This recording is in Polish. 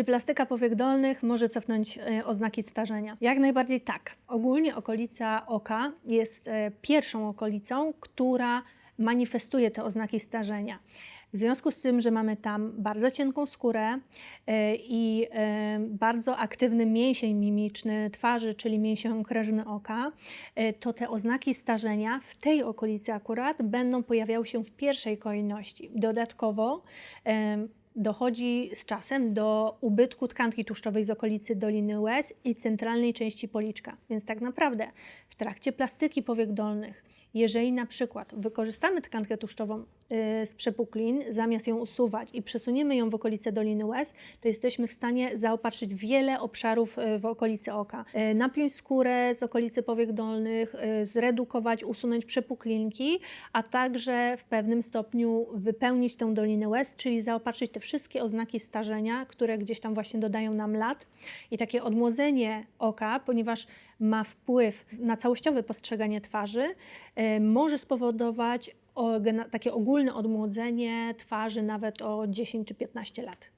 Czy plastyka powiek dolnych może cofnąć e, oznaki starzenia? Jak najbardziej tak. Ogólnie okolica oka jest e, pierwszą okolicą, która manifestuje te oznaki starzenia. W związku z tym, że mamy tam bardzo cienką skórę e, i bardzo aktywny mięsień mimiczny twarzy, czyli mięsień krężny oka, to te oznaki starzenia w tej okolicy akurat będą pojawiały się w pierwszej kolejności. Dodatkowo dochodzi z czasem do ubytku tkanki tłuszczowej z okolicy doliny łez i centralnej części policzka. Więc tak naprawdę w trakcie plastyki powiek dolnych, jeżeli na przykład wykorzystamy tkankę tłuszczową y, z przepuklin, zamiast ją usuwać i przesuniemy ją w okolice doliny łez, to jesteśmy w stanie zaopatrzyć wiele obszarów y, w okolicy oka. Y, Napiąć skórę z okolicy powiek dolnych, zredukować, usunąć przepuklinki, a także w pewnym stopniu wypełnić tę dolinę łez, czyli zaopatrzyć te wszystkie oznaki starzenia, które gdzieś tam właśnie dodają nam lat. I takie odmłodzenie oka, ponieważ ma wpływ na całościowe postrzeganie twarzy, y, może spowodować takie ogólne odmłodzenie twarzy nawet o 10 czy 15 lat.